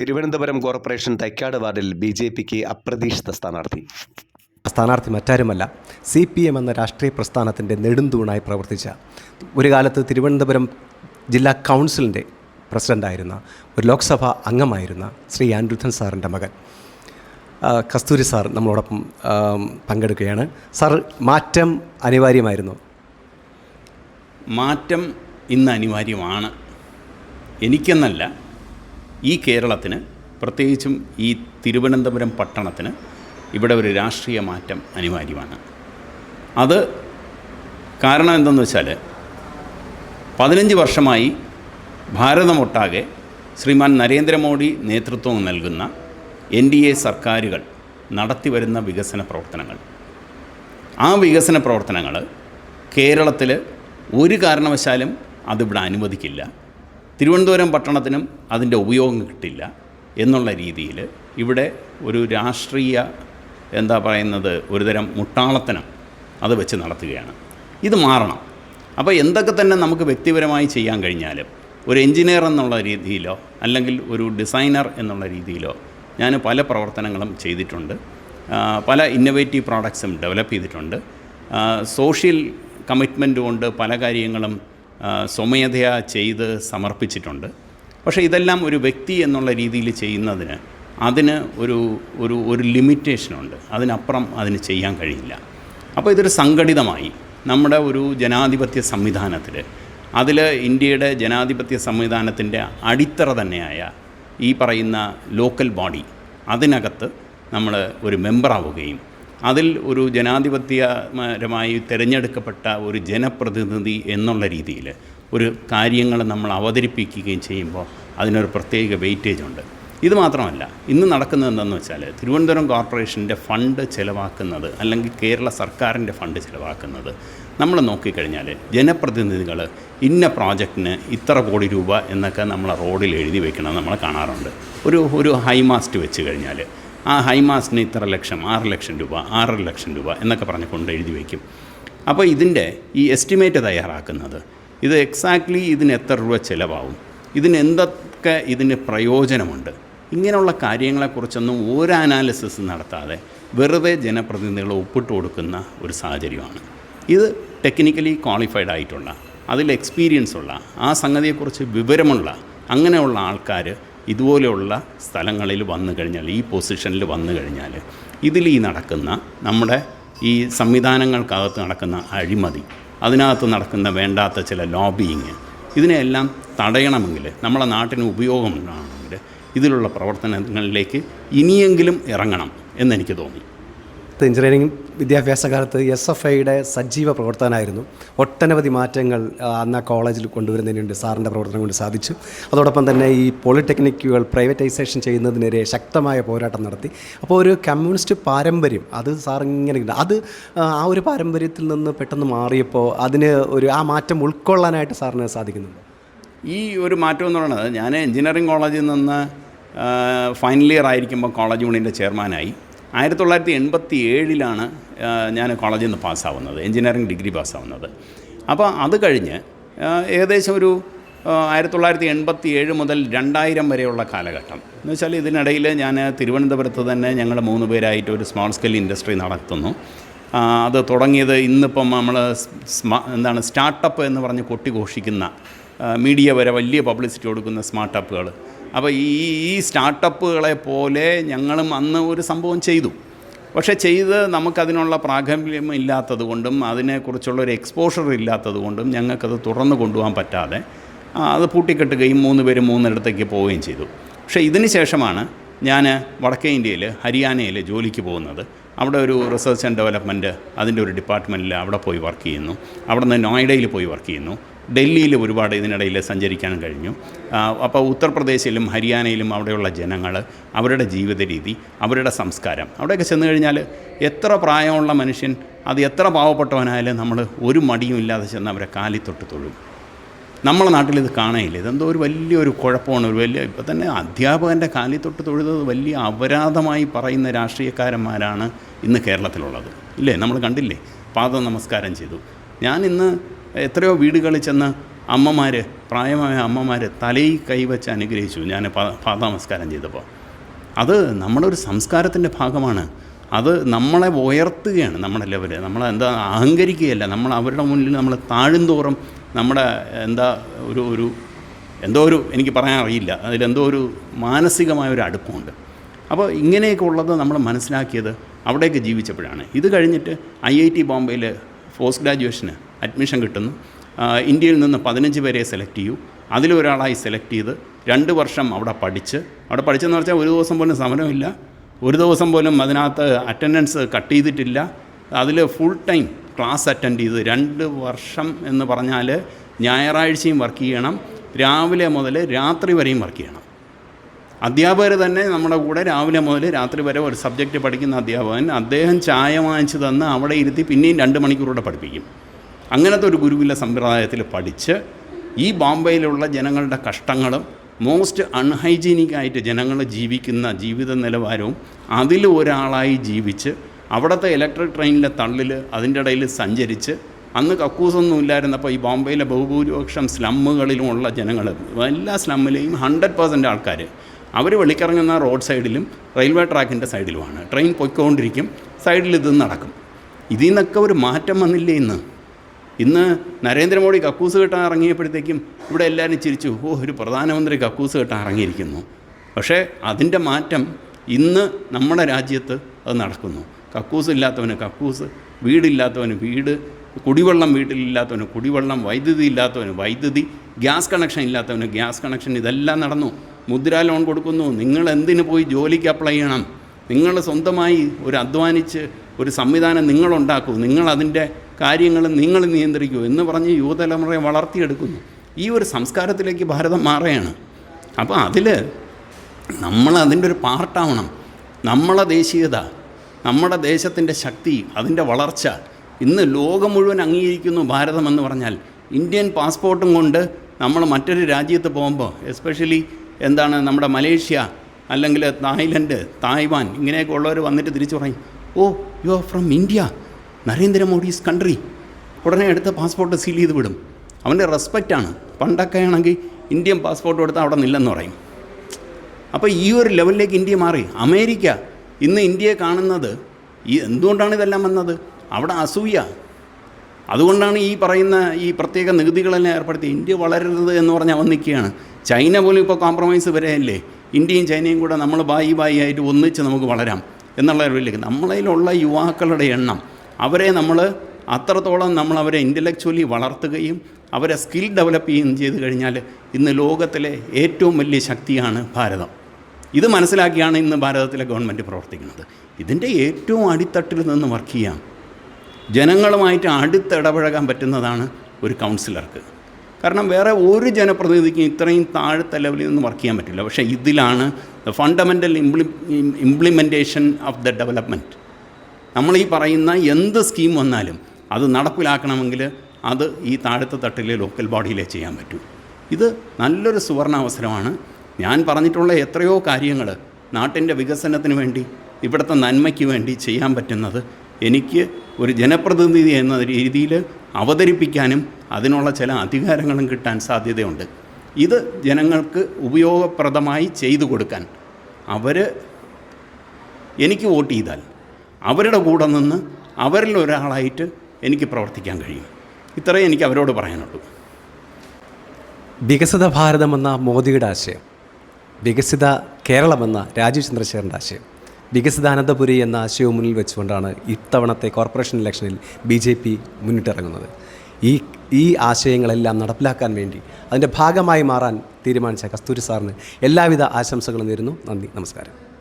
Thiruvananthapuram corporation Thycaud വാർഡിൽ B J പിക്ക് അപ്രതീക്ഷിത സ്ഥാനാർത്ഥി. സ്ഥാനാർത്ഥി മറ്റാരുമല്ല സി പി എം എന്ന രാഷ്ട്രീയ പ്രസ്ഥാനത്തിന്റെ നെടുന്തൂണായി പ്രവർത്തിച്ച ഒരു കാലത്ത് തിരുവനന്തപുരം ജില്ലാ കൗൺസിലിന്റെ പ്രസിഡന്റായിരുന്ന ഒരു ലോക്സഭാ അംഗമായിരുന്ന ശ്രീ ആൻഡ്രുഥൻ സാറിന്റെ മകൻ. കസ്തൂരി സാർ നമ്മളോടൊപ്പം പങ്കെടുക്കുകയാണ്. സാർ മാറ്റം അനിവാര്യമായിരുന്നു? മാറ്റം ഇന്ന് അനിവാര്യമാണ്. എനിക്കെന്നല്ല ഈ കേരളത്തിന് പ്രത്യേകിച്ചും ഈ തിരുവനന്തപുരം പട്ടണത്തിന് ഇവിടെ ഒരു രാഷ്ട്രീയ മാറ്റം അനിവാര്യമാണ്. അത് കാരണം എന്തെന്ന് വെച്ചാൽ പതിനഞ്ച് വർഷമായി ഭാരതമൊട്ടാകെ ശ്രീമാൻ നരേന്ദ്രമോദി നേതൃത്വം നൽകുന്ന എൻ ഡി എ സർക്കാരുകൾ നടത്തിവരുന്ന വികസന പ്രവർത്തനങ്ങൾ. ആ വികസന പ്രവർത്തനങ്ങൾ കേരളത്തിൽ ഒരു കാരണവശാലും അതിവിടെ അനുവദിക്കില്ല. തിരുവനന്തപുരം പട്ടണത്തിനും അതിന്റെ ഉപയോഗം കിട്ടില്ല എന്നുള്ള രീതിയിൽ ഇവിടെ ഒരു രാഷ്ട്രീയ എന്താ പറയുന്നത് ഒരുതരം മുട്ടാളത്തനം അത് വെച്ച് നടത്തുകയാണ്. ഇത് മാറണം. അപ്പോൾ എന്തൊക്കെ തന്നെ നമുക്ക് വ്യക്തിപരമായി ചെയ്യാൻ കഴിഞ്ഞാലും ഒരു എഞ്ചിനീയർ എന്നുള്ള രീതിയിലോ അല്ലെങ്കിൽ ഒരു ഡിസൈനർ എന്നുള്ള രീതിയിലോ ഞാൻ പല പ്രവർത്തനങ്ങളും ചെയ്തിട്ടുണ്ട്. പല ഇന്നൊവേറ്റീവ് പ്രോഡക്ട്സും ഡെവലപ്പ് ചെയ്തിട്ടുണ്ട്. സോഷ്യൽ കമ്മിറ്റ്മെന്റ് കൊണ്ട് പല കാര്യങ്ങളും സ്വമേധയാ ചെയ്ത് സമർപ്പിച്ചിട്ടുണ്ട്. പക്ഷേ ഇതെല്ലാം ഒരു വ്യക്തി എന്നുള്ള രീതിയിൽ ചെയ്യുന്നതിന് അതിന് ഒരു ഒരു ഒരു ലിമിറ്റേഷനുണ്ട് അതിനപ്പുറം അതിന് ചെയ്യാൻ കഴിയില്ല. അപ്പോൾ ഇതൊരു സംഘടിതമായി നമ്മുടെ ഒരു ജനാധിപത്യ സംവിധാനത്തിൽ അതിൽ ഇന്ത്യയുടെ ജനാധിപത്യ സംവിധാനത്തിന്റെ അടിത്തറ തന്നെയായ ഈ പറയുന്ന ലോക്കൽ ബോഡി അതിനകത്ത് നമ്മൾ ഒരു മെമ്പറാവുകയും അതിൽ ഒരു ജനാധിപത്യപരമായി തിരഞ്ഞെടുക്കപ്പെട്ട ഒരു ജനപ്രതിനിധി എന്നുള്ള രീതിയിൽ ഒരു കാര്യങ്ങൾ നമ്മൾ അവതരിപ്പിക്കുകയും ചെയ്യുമ്പോൾ അതിനൊരു പ്രത്യേക വെയിറ്റേജ് ഉണ്ട്. ഇത് മാത്രമല്ല ഇന്ന് നടക്കുന്നത് എന്താണെന്ന് വെച്ചാൽ തിരുവനന്തപുരം കോർപ്പറേഷന്റെ ഫണ്ട് ചിലവാക്കുന്നത് അല്ലെങ്കിൽ കേരള സർക്കാരിന്റെ ഫണ്ട് ചിലവാക്കുന്നത് നമ്മൾ നോക്കിക്കഴിഞ്ഞാൽ ജനപ്രതിനിധികൾ ഇന്ന പ്രോജക്റ്റിന് ഇത്ര കോടി രൂപ എന്നൊക്കെ നമ്മളെ റോഡിൽ എഴുതി വെക്കണം നമ്മൾ കാണാറുണ്ട്. ഒരു ഒരു ഹൈമാസ്റ്റ് വെച്ച് കഴിഞ്ഞാൽ ആ ഹൈമാസിന് ഇത്ര ലക്ഷം ആറ് ലക്ഷം രൂപ ആറര ലക്ഷം രൂപ എന്നൊക്കെ പറഞ്ഞ് കൊണ്ട് എഴുതി വയ്ക്കും. അപ്പോൾ ഇതിന്റെ ഈ എസ്റ്റിമേറ്റ് തയ്യാറാക്കുന്നത് ഇത് എക്സാക്ട്ലി ഇതിന് എത്ര രൂപ ചിലവാകും ഇതിന് എന്തൊക്കെ ഇതിന് പ്രയോജനമുണ്ട് ഇങ്ങനെയുള്ള കാര്യങ്ങളെക്കുറിച്ചൊന്നും ഒരു അനാലിസിസ് നടത്താതെ വെറുതെ ജനപ്രതിനിധികൾ ഒപ്പിട്ട് കൊടുക്കുന്ന ഒരു സാഹചര്യമാണ്. ഇത് ടെക്നിക്കലി ക്വാളിഫൈഡ് ആയിട്ടുള്ള അതിൽ എക്സ്പീരിയൻസ് ഉള്ള ആ സംഗതിയെക്കുറിച്ച് വിവരമുള്ള അങ്ങനെയുള്ള ആൾക്കാർ ഇതുപോലെയുള്ള സ്ഥലങ്ങളിൽ വന്നു കഴിഞ്ഞാൽ ഈ പൊസിഷനിൽ വന്നു കഴിഞ്ഞാൽ ഇതിൽ ഈ നടക്കുന്ന നമ്മുടെ ഈ സംവിധാനങ്ങൾക്കകത്ത് നടക്കുന്ന അഴിമതി അതിനകത്ത് നടക്കുന്ന വേണ്ടാത്ത ചില ലോബിയിങ് ഇതിനെയെല്ലാം തടയണമെങ്കിൽ നമ്മളെ നാട്ടിന് ഉപയോഗമുണ്ടാകണമെങ്കിൽ ഇതിലുള്ള പ്രവർത്തനങ്ങളിലേക്ക് ഇനിയെങ്കിലും ഇറങ്ങണം എന്നെനിക്ക് തോന്നി. എഞ്ചിനീയറിംഗ് വിദ്യാഭ്യാസ കാലത്ത് എസ് എഫ് ഐയുടെ സജീവ പ്രവർത്തനമായിരുന്നു ഒട്ടനവധി മാറ്റങ്ങൾ അന്ന് കോളേജിൽ കൊണ്ടുവരുന്നതിന് വേണ്ടി സാറിന്റെ പ്രവർത്തനം കൊണ്ട് സാധിച്ചു. അതോടൊപ്പം തന്നെ ഈ പോളിടെക്നിക്കുകൾ പ്രൈവറ്റൈസേഷൻ ചെയ്യുന്നതിനെതിരെ ശക്തമായ പോരാട്ടം നടത്തി. അപ്പോൾ ഒരു കമ്മ്യൂണിസ്റ്റ് പാരമ്പര്യം അത് ഉണ്ട്. അത് ആ ഒരു പാരമ്പര്യത്തിൽ നിന്ന് പെട്ടെന്ന് മാറിയപ്പോൾ അതിന് ഒരു ആ മാറ്റം ഉൾക്കൊള്ളാനായിട്ട് സാറിന് സാധിക്കുന്നുണ്ട്? ഈ ഒരു മാറ്റം എന്ന് പറയുന്നത് ഞാൻ എഞ്ചിനീയറിംഗ് കോളേജിൽ നിന്ന് ഫൈനൽ ഇയർ ആയിരിക്കുമ്പോൾ കോളേജ് യൂണിയന്റെ ചെയർമാനായി. ആയിരത്തി തൊള്ളായിരത്തി എൺപത്തി ഏഴിലാണ് ഞാൻ കോളേജിൽ നിന്ന് പാസ്സാവുന്നത് എഞ്ചിനീയറിംഗ് ഡിഗ്രി പാസ്സാവുന്നത്. അപ്പോൾ അത് കഴിഞ്ഞ് ഏകദേശം ഒരു ആയിരത്തി തൊള്ളായിരത്തി എൺപത്തി ഏഴ് മുതൽ രണ്ടായിരം വരെയുള്ള കാലഘട്ടം. എന്ന് വെച്ചാൽ ഇതിനിടയിൽ ഞാൻ തിരുവനന്തപുരത്ത് തന്നെ ഞങ്ങൾ മൂന്ന് പേരായിട്ട് ഒരു സ്മോൾ സ്കെയിൽ ഇൻഡസ്ട്രി നടത്തുന്നു. അത് തുടങ്ങിയത് ഇന്നിപ്പം നമ്മൾ എന്താണ് സ്റ്റാർട്ടപ്പ് എന്ന് പറഞ്ഞ് കൊട്ടിഘോഷിക്കുന്ന മീഡിയ വരെ വലിയ പബ്ലിസിറ്റി കൊടുക്കുന്ന സ്മാർട്ടപ്പുകൾ അപ്പോൾ ഈ ഈ സ്റ്റാർട്ടപ്പുകളെ പോലെ ഞങ്ങളും അന്ന് ഒരു സംഭവം ചെയ്തു. പക്ഷേ ചെയ്ത് നമുക്കതിനുള്ള പ്രാഗല്യം ഇല്ലാത്തത് കൊണ്ടും അതിനെക്കുറിച്ചുള്ള ഒരു എക്സ്പോഷർ ഇല്ലാത്തത് കൊണ്ടും ഞങ്ങൾക്കത് തുറന്നു കൊണ്ടുപോകാൻ പറ്റാതെ അത് പൂട്ടിക്കെട്ടുകയും മൂന്ന് പേര് മൂന്നിടത്തേക്ക് പോവുകയും ചെയ്തു. പക്ഷേ ഇതിന് ശേഷമാണ് ഞാൻ വടക്കേ ഇന്ത്യയിൽ ഹരിയാനയിൽ ജോലിക്ക് പോകുന്നത്. അവിടെ ഒരു റിസർച്ച് ആൻഡ് ഡെവലപ്മെന്റ് അതിന്റെ ഒരു ഡിപ്പാർട്ട്മെന്റിൽ അവിടെ പോയി വർക്ക് ചെയ്യുന്നു. അവിടെ നിന്ന് നോയിഡയിൽ പോയി വർക്ക് ചെയ്യുന്നു. ഡൽഹിയിൽ ഒരുപാട് ഇതിനിടയിൽ സഞ്ചരിക്കാൻ കഴിഞ്ഞു. അപ്പോൾ ഉത്തർപ്രദേശിലും ഹരിയാനയിലും അവിടെയുള്ള ജനങ്ങൾ അവരുടെ ജീവിത രീതി അവരുടെ സംസ്കാരം അവിടെയൊക്കെ ചെന്ന് കഴിഞ്ഞാൽ എത്ര പ്രായമുള്ള മനുഷ്യൻ അത് എത്ര പാവപ്പെട്ടവനായാലും നമ്മൾ ഒരു മടിയും ഇല്ലാതെ ചെന്ന് അവരെ കാലിത്തൊട്ട് തൊഴും. നമ്മളെ നാട്ടിൽ ഇത് കാണയില്ല. ഇതെന്തോ ഒരു വലിയൊരു കുഴപ്പമാണ്. ഒരു വലിയ ഇപ്പം തന്നെ അധ്യാപകന്റെ കാലി തൊട്ട് തൊഴുന്നത് വലിയ അപരാധമായി പറയുന്ന രാഷ്ട്രീയക്കാരന്മാരാണ് ഇന്ന് കേരളത്തിലുള്ളത്. ഇല്ലേ? നമ്മൾ കണ്ടില്ലേ? പാദ നമസ്കാരം ചെയ്തു. ഞാൻ ഇന്ന് എത്രയോ വീടുകളിൽ ചെന്ന് അമ്മമാർ പ്രായമായ അമ്മമാർ തലയിൽ കൈവച്ച് അനുഗ്രഹിച്ചു. ഞാൻ പ- പാദനമസ്കാരം ചെയ്തപ്പോൾ. അത് നമ്മുടെ ഒരു സംസ്കാരത്തിന്റെ ഭാഗമാണ്. അത് നമ്മളെ ഉയർത്തുകയാണ് നമ്മുടെ ലെവൽ നമ്മൾ എന്താ അഹങ്കരിക്കുകയല്ല. നമ്മൾ അവരുടെ മുന്നിൽ നമ്മൾ താഴുന്തോറും നമ്മുടെ എന്താ ഒരു ഒരു എന്തോ ഒരു എനിക്ക് പറയാൻ അറിയില്ല. അതിലെന്തോ ഒരു മാനസികമായ ഒരു അടുപ്പമുണ്ട്. അപ്പോൾ ഇങ്ങനെയൊക്കെ ഉള്ളത് നമ്മൾ മനസ്സിലാക്കിയത് അവിടേക്ക് ജീവിച്ചപ്പോഴാണ്. ഇത് കഴിഞ്ഞിട്ട് ഐ ഐ ടി ബോംബെയിൽ പോസ്റ്റ് ഗ്രാജുവേഷന് അഡ്മിഷൻ കിട്ടുന്നു. ഇന്ത്യയിൽ നിന്ന് പതിനഞ്ച് പേരെ സെലക്ട് ചെയ്യൂ. അതിലൊരാളായി സെലക്ട് ചെയ്ത് രണ്ട് വർഷം അവിടെ പഠിച്ച് അവിടെ പഠിച്ചെന്ന് പറഞ്ഞാൽ ഒരു ദിവസം പോലും സമരമില്ല. ഒരു ദിവസം പോലും അതിനകത്ത് അറ്റൻഡൻസ് കട്ട് ചെയ്തിട്ടില്ല. അതിൽ ഫുൾ ടൈം ക്ലാസ് അറ്റൻഡ് ചെയ്ത് രണ്ട് വർഷം എന്ന് പറഞ്ഞാൽ ഞായറാഴ്ചയും വർക്ക് ചെയ്യണം. രാവിലെ മുതൽ രാത്രി വരെയും വർക്ക് ചെയ്യണം. അധ്യാപകർ തന്നെ നമ്മുടെ കൂടെ രാവിലെ മുതൽ രാത്രി വരെ ഒരു സബ്ജക്റ്റ് പഠിക്കുന്ന അധ്യാപകൻ അദ്ദേഹം ചായ വാങ്ങിച്ച് തന്ന് അവിടെ ഇരുത്തി പിന്നെയും രണ്ട് മണിക്കൂറൂടെ പഠിപ്പിക്കും. അങ്ങനത്തെ ഒരു ഗുരുകുല സമ്പ്രദായത്തിൽ പഠിച്ച് ഈ ബോംബെയിലുള്ള ജനങ്ങളുടെ കഷ്ടങ്ങളും മോസ്റ്റ് അൺഹൈജീനിക് ആയിട്ട് ജനങ്ങൾ ജീവിക്കുന്ന ജീവിത നിലവാരവും അതിൽ ഒരാളായി ജീവിച്ച് അവിടുത്തെ ഇലക്ട്രിക് ട്രെയിനിലെ തള്ളിൽ അതിന്റെ ഇടയിൽ സഞ്ചരിച്ച് അന്ന് കക്കൂസൊന്നും ഇല്ലായിരുന്നപ്പോൾ ഈ ബോംബെയിലെ ബഹുഭൂരിപക്ഷം സ്ലമ്മുകളിലുമുള്ള ജനങ്ങൾ എല്ലാ സ്ലമ്മിലെയും ഹൺഡ്രഡ് പേഴ്സന്റ് ആൾക്കാർ അവർ വെളിക്കിറങ്ങുന്ന റോഡ് സൈഡിലും റെയിൽവേ ട്രാക്കിന്റെ സൈഡിലുമാണ്. ട്രെയിൻ പൊയ്ക്കൊണ്ടിരിക്കും സൈഡിൽ ഇത് നടക്കും. ഇതിൽ നിന്നൊക്കെ ഒരു മാറ്റം വന്നില്ലേ ഇന്ന്? ഇന്ന് നരേന്ദ്രമോദി കക്കൂസ് കെട്ടാൻ ഇറങ്ങിയപ്പോഴത്തേക്കും ഇവിടെ എല്ലാവരും ചിരിച്ചു ഓ ഒരു പ്രധാനമന്ത്രി കക്കൂസ് കെട്ടാൻ ഇറങ്ങിയിരിക്കുന്നു. പക്ഷേ അതിന്റെ മാറ്റം ഇന്ന് നമ്മുടെ രാജ്യത്ത് അത് നടക്കുന്നു. കക്കൂസ് ഇല്ലാത്തവന് കക്കൂസ് വീടില്ലാത്തവന് വീട് കുടിവെള്ളം വീട്ടിലില്ലാത്തവന് കുടിവെള്ളം വൈദ്യുതി ഇല്ലാത്തവന് വൈദ്യുതി ഗ്യാസ് കണക്ഷൻ ഇല്ലാത്തവന് ഗ്യാസ് കണക്ഷൻ ഇതെല്ലാം നടന്നു. മുദ്രാ ലോൺ കൊടുക്കുന്നു. നിങ്ങൾ എന്തിന് പോയി ജോലിക്ക് അപ്ലൈ ചെയ്യണം? നിങ്ങൾ സ്വന്തമായി ഒരു അധ്വാനിച്ച് ഒരു സംവിധാനം നിങ്ങളുണ്ടാക്കൂ. നിങ്ങൾ അതിന്റെ കാര്യങ്ങൾ നിങ്ങൾ നിയന്ത്രിക്കൂ എന്ന് പറഞ്ഞ് യുവതലമുറയെ വളർത്തിയെടുക്കുന്നു. ഈ ഒരു സംസ്കാരത്തിലേക്ക് ഭാരതം മാറുകയാണ്. അപ്പോൾ അതിൽ നമ്മൾ അതിന്റെ ഒരു പാർട്ടാവണം. നമ്മളെ ദേശീയത നമ്മുടെ ദേശത്തിന്റെ ശക്തി അതിന്റെ വളർച്ച. ഇന്ന് ലോകം മുഴുവൻ അംഗീകരിക്കുന്നു ഭാരതം എന്ന് പറഞ്ഞാൽ ഇന്ത്യൻ പാസ്പോർട്ടും കൊണ്ട് നമ്മൾ മറ്റൊരു രാജ്യത്ത് പോകുമ്പോൾ എസ്പെഷ്യലി എന്താണ് നമ്മുടെ മലേഷ്യ അല്ലെങ്കിൽ തായ്ലൻഡ് തായ്വാൻ ഇങ്ങനെയൊക്കെ ഉള്ളവർ വന്നിട്ട് തിരിച്ചു പറയും ഓ you are from India Narendra Modi's country ഉടനെ എടുത്ത പാസ്പോർട്ട് സീൽ ചെയ്ത് വിടും. അവന്റെ റെസ്പെക്റ്റാണ് പണ്ടൊക്കെ ആണെങ്കിൽ ഇന്ത്യൻ പാസ്പോർട്ട് കൊടുത്താൽ അവിടെ നില്ലെന്ന് പറയും. അപ്പോൾ ഈ ഒരു ലെവലിലേക്ക് ഇന്ത്യ മാറി. അമേരിക്ക ഇന്ന് ഇന്ത്യയെ കാണുന്നത് ഈ എന്തുകൊണ്ടാണ് ഇതെല്ലാം വന്നത്? അവിടെ അസൂയ. അതുകൊണ്ടാണ് ഈ പറയുന്ന ഈ പ്രത്യേക നികുതികളെല്ലാം ഏർപ്പെടുത്തി ഇന്ത്യ വളരരുത് എന്ന് പറഞ്ഞ് അവൻ നിൽക്കുകയാണ്. ചൈന പോലും ഇപ്പോൾ കോംപ്രമൈസ് വരെയല്ലേ? ഇന്ത്യയും ചൈനയും കൂടെ നമ്മൾ ബായി ബായി ആയിട്ട് ഒന്നിച്ച് നമുക്ക് വളരാം എന്നുള്ള അറിവിലേക്ക് നമ്മളതിലുള്ള യുവാക്കളുടെ എണ്ണം അവരെ നമ്മൾ അത്രത്തോളം നമ്മൾ അവരെ ഇന്റലക്ച്വലി വളർത്തുകയും അവരെ സ്കിൽ ഡെവലപ്പ് ചെയ്യുകയും ചെയ്ത് കഴിഞ്ഞാൽ ഇന്ന് ലോകത്തിലെ ഏറ്റവും വലിയ ശക്തിയാണ് ഭാരതം. ഇത് മനസ്സിലാക്കിയാണ് ഇന്ന് ഭാരതത്തിലെ ഗവൺമെന്റ് പ്രവർത്തിക്കുന്നത്. ഇതിന്റെ ഏറ്റവും അടിത്തട്ടിൽ നിന്ന് വർക്ക് ചെയ്യാം. ജനങ്ങളുമായിട്ട് അടുത്തിടപഴകാൻ പറ്റുന്നതാണ് ഒരു കൗൺസിലർക്ക്. കാരണം വേറെ ഒരു ജനപ്രതിനിധിക്കും ഇത്രയും താഴത്തെ ലെവലിൽ നിന്ന് വർക്ക് ചെയ്യാൻ പറ്റില്ല. പക്ഷേ ഇതിലാണ് ദ ഫണ്ടമെന്റൽ ഇംപ്ലി ഇംപ്ലിമെന്റേഷൻ ഓഫ് ദ ഡെവലപ്മെന്റ് നമ്മൾ ഈ പറയുന്ന എന്ത് സ്കീം വന്നാലും അത് നടപ്പിലാക്കണമെങ്കിൽ അത് ഈ താഴത്തെ തട്ടിലെ ലോക്കൽ ബോഡിയിലേ ചെയ്യാൻ പറ്റൂ. ഇത് നല്ലൊരു സുവർണാവസരമാണ്. ഞാൻ പറഞ്ഞിട്ടുള്ള എത്രയോ കാര്യങ്ങൾ നാട്ടിന്റെ വികസനത്തിന് വേണ്ടി ഇവിടുത്തെ നന്മയ്ക്ക് വേണ്ടി ചെയ്യാൻ പറ്റുന്നത് എനിക്ക് ഒരു ജനപ്രതിനിധി എന്ന രീതിയിൽ അവതരിപ്പിക്കാനും അതിനുള്ള ചില അധികാരങ്ങളും കിട്ടാൻ സാധ്യതയുണ്ട്. ഇത് ജനങ്ങൾക്ക് ഉപയോഗപ്രദമായി ചെയ്തു കൊടുക്കാൻ അവർ എനിക്ക് വോട്ട് ചെയ്താൽ അവരുടെ കൂടെ നിന്ന് അവരിൽ ഒരാളായിട്ട് എനിക്ക് പ്രവർത്തിക്കാൻ കഴിയും. ഇത്രയും എനിക്ക് അവരോട് പറയാനുള്ളൂ. വികസിത ഭാരതമെന്ന മോദിയുടെ ആശയം വികസിത കേരളമെന്ന രാജീവ് ചന്ദ്രശേഖരന്റെ ആശയം. വികസിത അനന്തപുരി എന്ന ആശയവും മുന്നിൽ വെച്ചുകൊണ്ടാണ് ഇത്തവണത്തെ കോർപ്പറേഷൻ ഇലക്ഷനിൽ ബി ജെ പി മുന്നിട്ടിറങ്ങുന്നത്. ഈ ഈ ആശയങ്ങളെല്ലാം നടപ്പിലാക്കാൻ വേണ്ടി അതിന്റെ ഭാഗമായി മാറാൻ തീരുമാനിച്ച കസ്തൂരി സാറിന് എല്ലാവിധ ആശംസകളും നേരുന്നു. നന്ദി നമസ്കാരം.